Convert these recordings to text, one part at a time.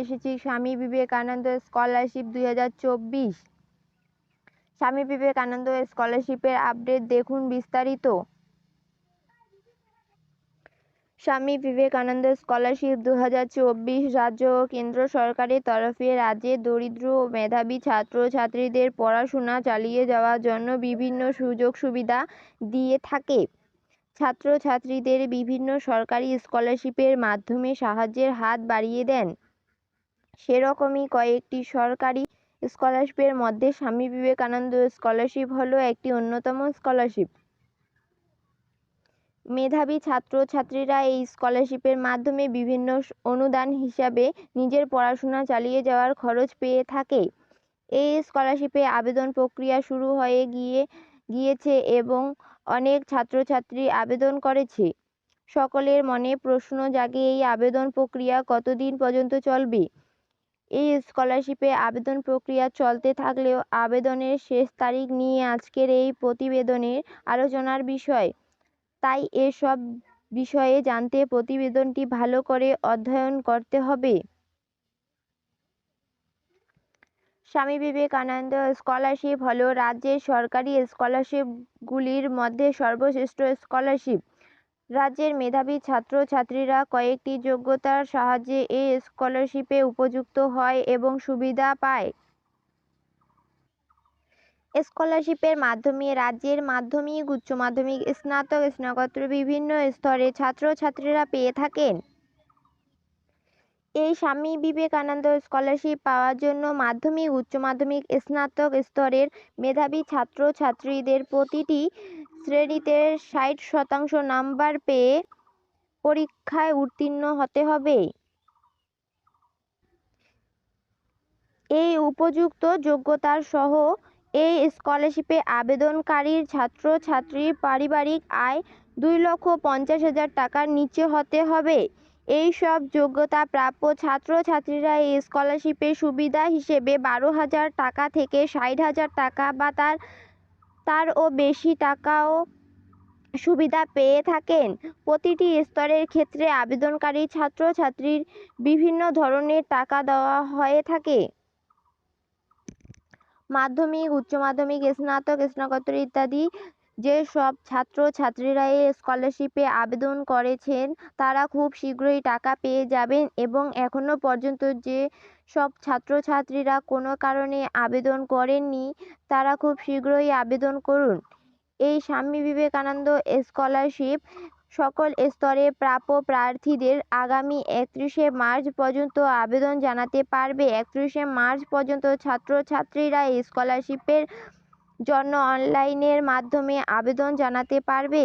এসেছি স্বামী বিবেকানন্দ স্কলারশিপ দুই হাজার চব্বিশ। স্বামী বিবেকানন্দ স্কলারশিপের আপডেট দেখুন বিস্তারিত। স্বামী বিবেকানন্দ স্কলারশিপ দু হাজার চব্বিশ রাজ্য ও কেন্দ্র সরকারের তরফে রাজ্যের দরিদ্র ও মেধাবী ছাত্রছাত্রীদের পড়াশোনা চালিয়ে যাওয়ার জন্য বিভিন্ন সুযোগ সুবিধা দিয়ে থাকে। ছাত্রছাত্রীদের বিভিন্ন সরকারি স্কলারশিপের মাধ্যমে সাহায্যের হাত বাড়িয়ে দেন। সেরকমই কয়েকটি সরকারি স্কলারশিপের মধ্যে স্বামী বিবেকানন্দ স্কলারশিপ হলো একটি অন্যতম স্কলারশিপ। মেধাবী ছাত্রছাত্রীরা এই স্কলারশিপের মাধ্যমে বিভিন্ন অনুদান হিসাবে নিজের পড়াশোনা চালিয়ে যাওয়ার খরচ পেয়ে থাকে। এই স্কলারশিপে আবেদন প্রক্রিয়া শুরু হয়ে গিয়ে, গিয়েছে এবং অনেক ছাত্রছাত্রী আবেদন করেছে। সকলের মনে প্রশ্ন জাগে, এই আবেদন প্রক্রিয়া কতদিন পর্যন্ত চলবে? এই স্কলারশিপে আবেদন প্রক্রিয়া চলতে থাকলেও আবেদনের শেষ তারিখ নিয়ে আজকের এই প্রতিবেদনের আলোচনার বিষয়। তাই এসব বিষয়ে জানতে প্রতিবেদনটি ভালো করে অধ্যয়ন করতে হবে। স্বামী বিবেকানন্দ স্কলারশিপ হল রাজ্যের সরকারি স্কলারশিপগুলির মধ্যে সর্বশ্রেষ্ঠ স্কলারশিপ রাজ্যের মেধাবী ছাত্রছাত্রীরা কয়েকটি যোগ্যতার সাহায্যে এই স্কলারশিপে উপযুক্ত হয় এবং সুবিধা পায়। স্কলারশিপের মাধ্যমে রাজ্যের মাধ্যমিক, উচ্চ মাধ্যমিক, স্নাতক, স্নাতকোত্তর বিভিন্ন স্তরের ছাত্রছাত্রীরা পেয়ে থাকেন। এই স্বামী বিবেকানন্দ স্কলারশিপ পাওয়ার জন্য মাধ্যমিক, উচ্চ মাধ্যমিক, স্নাতক স্তরের মেধাবী ছাত্রছাত্রীদের প্রতিটি শ্রেণীতে ষাট শতাংশ নাম্বার পেয়ে পরীক্ষায় উত্তীর্ণ হতে হবে। এই উপযুক্ত যোগ্যতার সহ এই স্কলারশিপে আবেদনকারীর ছাত্রছাত্রীর পারিবারিক আয় দুই লক্ষ পঞ্চাশ হাজার টাকার নিচে হতে হবে। এই সব যোগ্যতা প্রাপ্য ছাত্রছাত্রীরা এই স্কলারশিপের সুবিধা হিসেবে বারো হাজার টাকা থেকে ষাট হাজার টাকা বা তার তারও বেশি টাকাও সুবিধা পেয়ে থাকেন। প্রতিটি স্তরের ক্ষেত্রে আবেদনকারী ছাত্রছাত্রীর বিভিন্ন ধরনের টাকা দেওয়া হয়ে থাকে। মাধ্যমিক, উচ্চ মাধ্যমিক, স্নাতক, স্নাতকোত্তর ইত্যাদি যে সব ছাত্রছাত্রীরা এই স্কলারশিপে আবেদন করেছেন, তারা খুব শীঘ্রই টাকা পেয়ে যাবেন এবং এখনও পর্যন্ত যে সব ছাত্রছাত্রীরা কোনো কারণে আবেদন করেননি, তারা খুব শীঘ্রই আবেদন করুন। এই স্বামী বিবেকানন্দ স্কলারশিপ সকল স্তরে প্রাপ্য প্রার্থীদের আগামী একত্রিশে মার্চ পর্যন্ত আবেদন জানাতে পারবে। একত্রিশে মার্চ পর্যন্ত ছাত্রছাত্রীরা এই স্কলারশিপের জন্য অনলাইনের মাধ্যমে আবেদন জানাতে পারবে।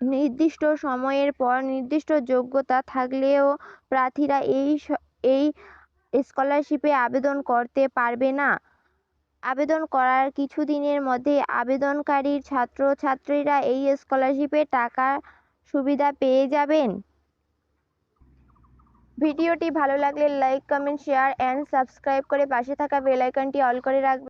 নির্দিষ্ট সময়ের পর নির্দিষ্ট যোগ্যতা থাকলেও প্রার্থীরা এই এই স্কলারশিপে আবেদন করতে পারবে না। আবেদন করার কিছু দিনের মধ্যে আবেদনকারী ছাত্রছাত্রীরা এই স্কলারশিপের টাকা সুবিধা পেয়ে যাবেন। ভিডিওটি ভালো লাগলে like, comment, share and subscribe করে পাশে থাকা বেল আইকনটি অল করে রাখবেন।